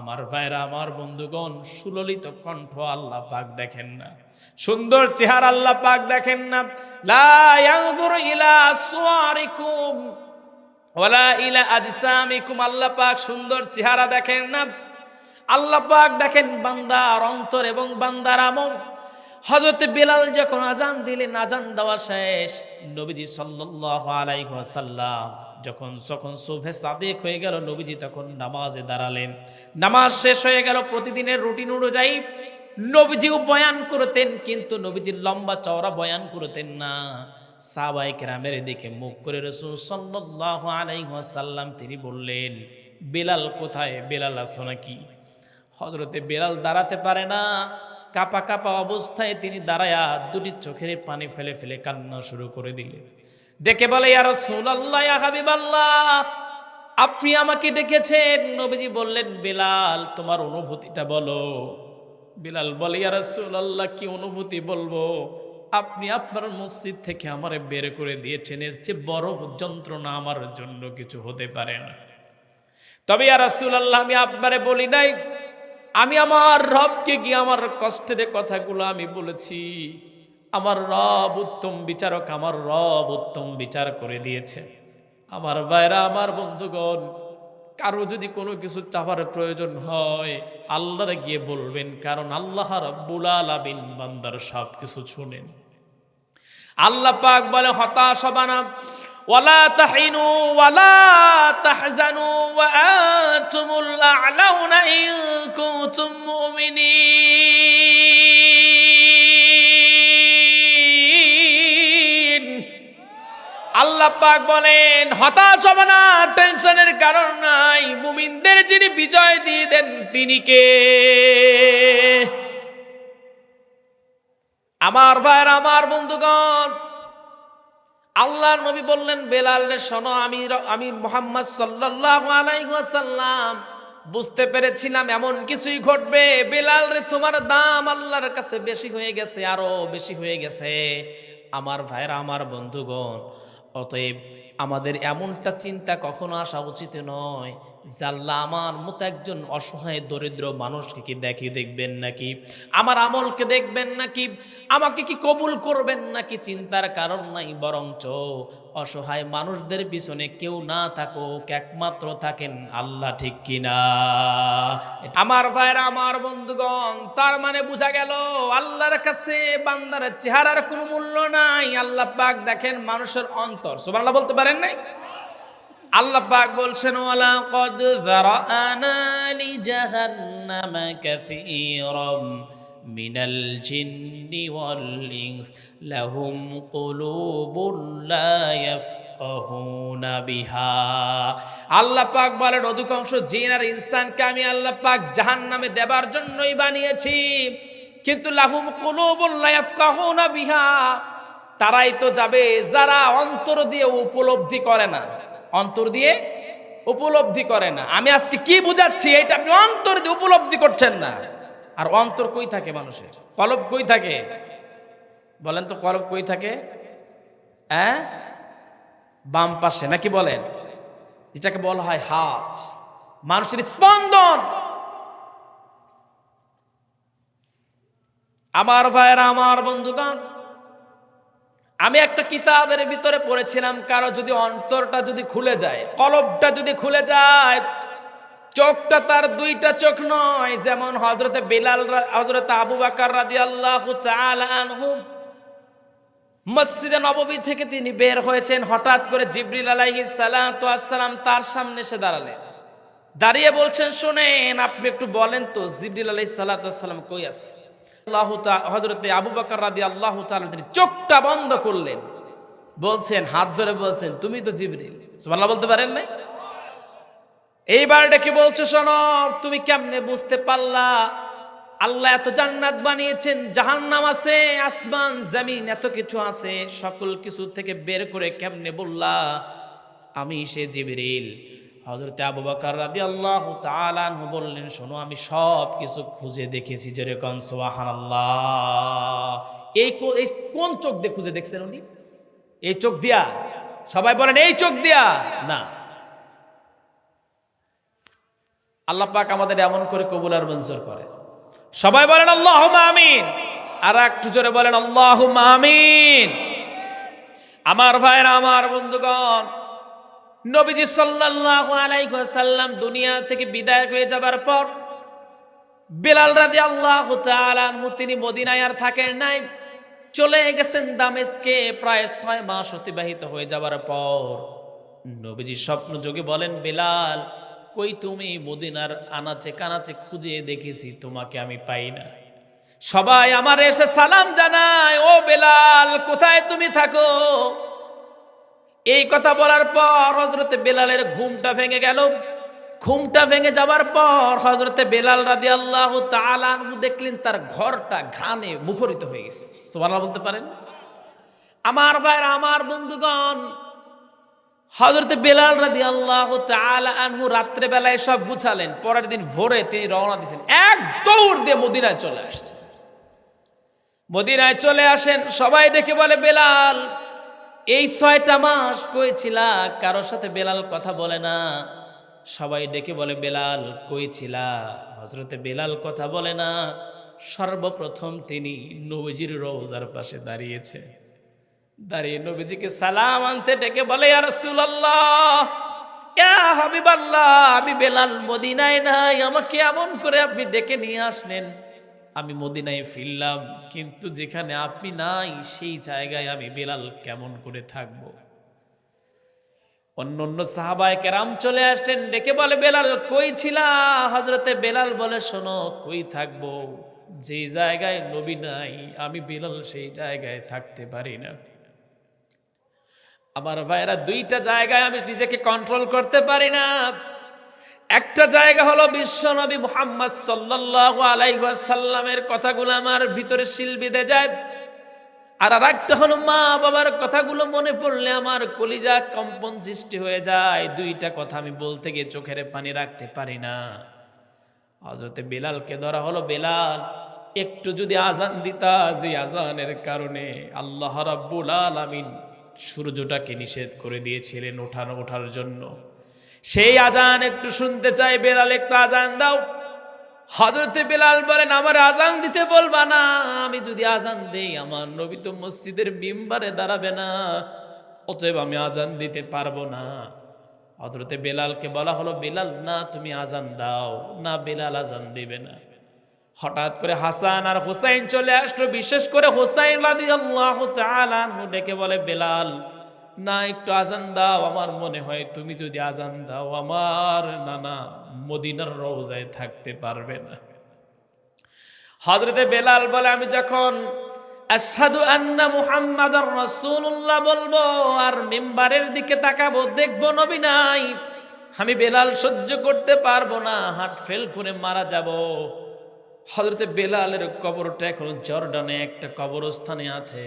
আমার ভাইরা, আমার বন্ধুগণ, সুললিত কণ্ঠ আল্লাহ পাক দেখেন না। সুন্দর চেহারা আল্লাহ পাক দেখেন না। ইলা আল্লাহ পাক সুন্দর চেহারা দেখেন না। আল্লাহ পাক দেখেন বান্দার অন্তর এবং বান্দার আমল। হযরত বিলাল যখন আজান দিলেন আজান দেওয়া শেষ, নবীজি সাল্লাল্লাহু আলাইহি ওয়াসাল্লাম যখন যখন সুবহে সাদেক হয়ে গেল নবীজি তখন নামাজে দাঁড়ালেন। নামাজ শেষ হয়ে গেল, প্রতিদিনের রুটিন অনুযায়ী নবীজিও বয়ান করতেন, কিন্তু নবীজির লম্বা চওড়া বয়ান করতেন না। সাহাবাই কেরামের দিকে মুখ করে রসুল সাল্লাল্লাহু আলাইহি ওয়াসাল্লাম তিনি বললেন, বেলাল কোথায়? বেলাল আসো নাকি? হজরতে বেলাল দাঁড়াতে পারে না। কাপা কাপা অবস্থায় তিনি দাঁড়ায়া দুটি চোখের পানি ফেলে ফেলে কান্না শুরু করে দিলেন। ডেকে বলে, ইয়া রাসূলুল্লাহ, ইয়া হাবিবাল্লাহ, আপনি আমাকে ডেকেছেন। নবীজি বললেন, বিলাল, তোমার অনুভূতিটা বলো। বিলাল বলে, ইয়া রাসূলুল্লাহ, কি অনুভূতি বলব? আপনি আপনার মসজিদ থেকে আমারে বের করে দিয়েছেন, এর চেয়ে বড় যন্ত্রণা আমার জন্য কিছু হতে পারে না। তবে, ইয়া রাসূলুল্লাহ, আমি আপনারে বলি নাই। আমি আমার রবকে গিয়ে আমার কষ্টের কথাগুলো আমি বলেছি। আমার রব উত্তম বিচারক, আমার রব উত্তম বিচার করে দিয়েছে। আমার ভাইরা, আমার বন্ধুগণ, কারও যদি কোনো কিছু চাবার প্রয়োজন হয়, আল্লাহরে গিয়ে বলবেন, কারণ আল্লাহ রব্বুল আলামিন বান্দার সব কিছু শুনেন। আল্লাহ পাক বলে, হতাশ হবা না। ওয়ালা তাহিনু ওয়ালা তাহজানু ওয়া আনতুমুল আ'লাউনা ইন কুনতুম মুমিনিন। আল্লাহ পাক বলেন, হতাশ হবে না, টেনশনের কারণ নাই। মুমিনদের যিনি বিজয় দিয়ে দেন, তিনি কে? আমার ভাইয়ের, আমার বন্ধুগণ, আল্লাহর নবী বললেন বেলাল রে শোনো, আমি আমি মোহাম্মদ সাল্লাল্লাহু আলাইহি ওয়াসাল্লাম, বুঝতে পেরেছিলাম এমন কিছুই ঘটবে। বেলাল রে তোমার দাম আল্লাহর কাছে বেশি হয়ে গেছে, আরও বেশি হয়ে গেছে। আমার ভাইরা আমার বন্ধুগণ অতএব আমাদের এমনটা চিন্তা কখনো আসা উচিত নয় জাল্লা আমার মতো একজন অসহায় দরিদ্র মানুষকে কি দেখি দেখবেন নাকি? আমার আমলকে দেখবেন নাকি? আমাকে কি কবুল করবেন নাকি? চিন্তার কারণ নাই, বরঞ্চ অসহায় মানুষদের পিছনে কেউ না থাকুক, একমাত্র থাকেন আল্লাহ, ঠিক কিনা? আমার ভাইরা, আমার বন্ধুগণ, তার মানে বোঝা গেল আল্লাহর কাছে বান্দার চেহারার কোনো মূল্য নাই। আল্লাহ পাক দেখেন মানুষের অন্তর। সুবহানাল্লাহ বলতে পারেন নাই? আল্লাহ পাক বলছেন, ওয়ালা কদ যারানা লি জাহান্নামা কাসীরাম মিনাল জিন্নি ওয়াল ইনস, লাহুম কুলুবুন লা ইয়াফকাহুনা বিহা। আল্লাহ পাক বলেন, অধিকাংশ জিন আর ইনসানকে আমি আল্লাহ পাক জাহান্নামে দেবার জন্যই বানিয়েছি, কিন্তু লাহুম কুলুবুন লা ইয়াফকাহুনা বিহা। তারাই তো যাবে যারা অন্তর দিয়ে উপলব্ধি করে না। অন্তর দিয়ে উপলব্ধি করে না। আমি আজকে কি বুঝাচ্ছি এটা আপনি অন্তর দিয়ে উপলব্ধি করছেন না। আর অন্তর কই থাকে মানুষের? কলব কই থাকে? বলেন তো, কলব কই থাকে? হ্যাঁ বাম পাশে, নাকি বলেন? এটাকে বলা হয় হার্ট। মানুষের স্পন্দন। আমার ভাইয়েরা, আমার বন্ধুগণ আমি একটা কিতাবের ভিতরে পড়েছিলাম, কারও যদি অন্তরটা যদি খুলে যায়, কলবটা যদি খুলে যায়, চোখটা তার দুইটা চোখ নয়, যেমন হজরতে বিলাল হজরত আবু বাকার রাদি আল্লাহ মসজিদে নববী থেকে তিনি বের হয়েছেন, হঠাৎ করে জিবরিল আলাইহি সালাম তার সামনে এসে দাঁড়ালেন। দাঁড়িয়ে বলছেন, শোনেন, আপনি একটু বলেন তো, জিবরিল আলাইহি সালাম কই আছে? আল্লাহ হজরতে আবু রাদি আল্লাহ তিনি চোখটা বন্ধ করলেন। বলছেন, হাত ধরে বলছেন, তুমি তো জিবরিল। বলতে পারেন নাই? ডেকে বলছে তুমি কেমনে বুঝতে পারলা? আল্লাহ এত জান্নাত বানিয়েছেন আছে, আসমান, জমিন, এত কিছু আছে, সকল কিছু থেকে বের করে কেমনে বললা, আমি সে জিবরিল। হজরতে আবু বকর রাদি আল্লাহ তালানহু বললেন, শোনো, আমি সব কিছু খুঁজে দেখেছি যেরকম সোহান আল্লাহ এই কোন চোখ দিয়ে খুঁজে দেখছেন উনি? এই চোখ দিয়া? সবাই বলেন, এই চোখ দিয়া? না। আল্লাহ পাক আমাদের এমন করে কবুল আর মঞ্জুর করে সবাই বলেন আল্লাহ আমিন। আর একটু জোরে বলেন আল্লাহ আমিন। আমার ভাইরা আমার বন্ধুগণ নবীজি সাল্লাল্লাহু আলাইহি ওয়াসাল্লাম দুনিয়া থেকে বিদায় হয়ে যাবার পর বেলাল রাদি আল্লাহ তিনি মদিনায় আর থাকেন নাই, চলে গেছেন দামেস্কে, প্রায় ছয় মাস অতিবাহিত হয়ে যাবার পর। নবীজি স্বপ্ন যোগে বলেন, বেলাল, কই তুমি মদিনার আনাচে কানাচে খুঁজে দেখেছি, তোমাকে আমি পাই না। সবাই আমার এসে সালাম জানায়, ও বেলাল, কোথায় তুমি থাকো? এই কথা বলার পর হজরতে বেলালের ঘুমটা ভেঙে গেল। ঘুমটা ভেঙে যাবার পর হজরতে বেলাল রাদি আল্লাহ দেখলেন তার ঘরটা ঘ্রাণে মুখরিত হয়ে গেছে। সোমালা বলতে পারেন? আমার ভাইরা আমার বন্ধুগণ হজরতে বেলাল রাদি আল্লাহ আনহু রাত্রে বেলায় সব গুছালেন। পরের দিন ভোরে তিনি রওনা দিয়েছেন। এক দৌড় দিয়ে মদিনায় চলে আসছে মদিনায় চলে আসেন, সবাই ডেকে বলে, বেলাল এই ছয়টা মাস কইছিলা কারোর সাথে বেলাল কথা বলে না। সবাই ডেকে বলে, বেলাল কইছিলা হজরতে বেলাল কথা বলে না। সর্বপ্রথম তিনি নবীজির রোজার পাশে দাঁড়িয়েছে। দাঁড়িয়ে নবীজিকে সালাম আনতে ডেকে বলে আর রাসূলুল্লাহ, ইয়া হাবিবাল্লাহ, আমি বেলাল মদিনায় নাই। আমাকে এমন করে আপনি ডেকে নিয়ে আসলেন। আমি মদিনায় ফিরলাম, কিন্তু যেখানে আপনি নাই, সেই জায়গায় আমি বেলাল কেমন করে থাকব? অন্য অন্য সাহাবায় কেরাম চলে আসলেন, ডেকে বলে, বেলাল, কই ছিলা? হজরতে বেলাল বলে, শোনো, কই থাকব? যে জায়গায় নবী নাই, আমি বেলাল সেই জায়গায় থাকতে পারি না। আমার ভাইরা দুইটা জায়গায় আমি নিজেকে কন্ট্রোল করতে পারি না। একটা জায়গা হলো বিশ্বনবী মুহাম্মদ সাল্লাল্লাহু আলাইহি ওয়াসাল্লামের কথাগুলো আমার ভিতরে শিল বিঁধে যায়। আর আর একটা হলো মা বাবার কথাগুলো মনে পড়লে আমার কলিজা কম্পন সৃষ্টি হয়ে যায়। দুইটা কথা আমি বলতে গিয়ে চোখের পানি রাখতে পারি না। হজরতে বেলালকে ধরা হলো, বেলাল, একটু যদি আজান দিতা যে আজানের কারণে আল্লাহ রাব্বুল আলামিন সূর্যটাকে নিষেধ করে দিয়েছিলেন ওঠানো, ওঠার জন্য। সেই আজান একটু শুনতে চাই, বেলাল একটু আজান দাও। হজরতে বেলাল বলেন, আমার আজান দিতে বলবা না, আমি যদি আজান দেই, আমার নবী তো মসজিদের বিম্বারে দাঁড়াবে না, অতএব আমি আজান দিতে পারব না। হজরতে বেলালকে বলা হলো, বেলাল, না, তুমি আজান দাও। না, বেলাল আজান দিবে না। হঠাৎ করে হাসান আর হোসাইন চলে আসলো, বিশেষ করে হোসাইন ডেকে বলে, বেলাল না একটু আজান দাও, আমার মনে হয় তুমি যদি আজান দাও, আমার নানা মদিনার রোজায় থাকতে পারবে না। হজরতে বেলাল বলে, আমি যখন আসাদু আন্না মুহাম্মাদার রাসূলুল্লাহ বলব, আর মেম্বারের দিকে তাকাবো, দেখব নবী নাই, আমি বেলাল সহ্য করতে পারব না হাট ফেল করে মারা যাব। হজরতে বেলালের কবরটা এখন জর্ডানে একটা কবরস্থানে আছে।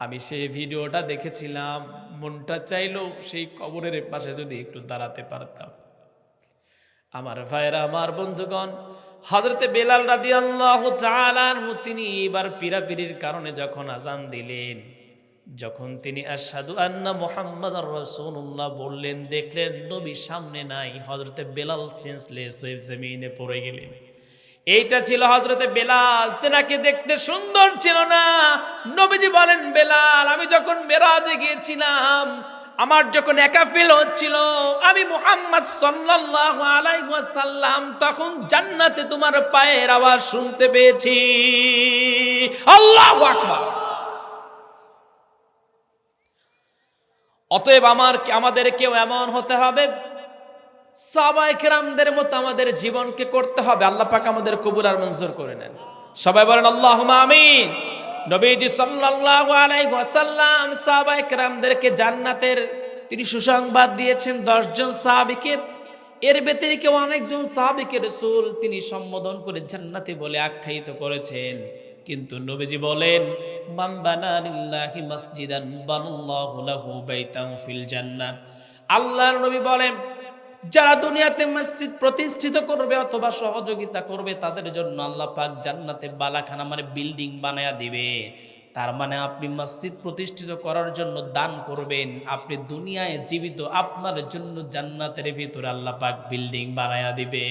আমি সেই ভিডিওটা দেখেছিলাম, মনটা চাইলো সেই কবরের পাশে যদি একটু দাঁড়াতে পারতাম। আমার ভাইরা আমার বন্ধুগণ হজরতে বেলাল রাদি আল্লাহ তিনি এবার পিরাপিরির কারণে যখন আজান দিলেন, যখন তিনি আসাদু আন্না মোহাম্মদ রসুল্লাহ বললেন, দেখলেন নবী সামনে নাই হজরতে বেলাল সেন্সলেস হয়ে জমিনে পড়ে গেলেন। এইটা ছিল হজরতে বেলাল। তেনাকে দেখতে সুন্দর ছিল না। নবীজি বলেন, বেলাল, আমি যখন বেরাজে গিয়েছিলাম, আমার যখন একা ফিল হচ্ছিল, আমি মুহাম্মদ সাল্লাল্লাহু আলাইহি ওয়াসাল্লাম তখন জান্নাতে তোমার পায়ের আওয়াজ শুনতে পেয়েছি। আল্লাহু আকবার! অতএব আমার আমাদের কেউ এমন হতে হবে সাবাই কেরামদের মতো আমাদের জীবনকে করতে হবে। আল্লাহ পাক আমাদের কবুল আর মঞ্জুর করে নেন। সবাই বলেন আল্লাহ আমিন। নবীজি সাল্লাল্লাহু আলাইহি ওয়াসাল্লাম কেরামদেরকে জান্নাতের তিনি সুসংবাদ দিয়েছেন। দশজন সাহাবীকে, এর ব্যতিরিক্ত অনেকজন সাহাবীকে রাসূল তিনি সম্বোধন করে জান্নাতি বলে আখ্যায়িত করেছেন। কিন্তু নবীজি বলেন, মান মাসজিদান বানাল্লাহু লাহু বাইতান ফিল জান্নাত। আল্লাহর নবী বলেন যারা দুনিয়াতে মসজিদ প্রতিষ্ঠিত করবে অথবা সহযোগিতা করবে, তাদের জন্য আল্লাহ পাক জান্নাতে বালাখানা মানে বিল্ডিং বানায়া দিবে। তার মানে আপনি মসজিদ প্রতিষ্ঠিত করার জন্য দান করবেন, আপনি দুনিয়ায় জীবিত, আপনার জন্য জান্নাতের ভিতরে আল্লাহ পাক বিল্ডিং বানায়া দিবে।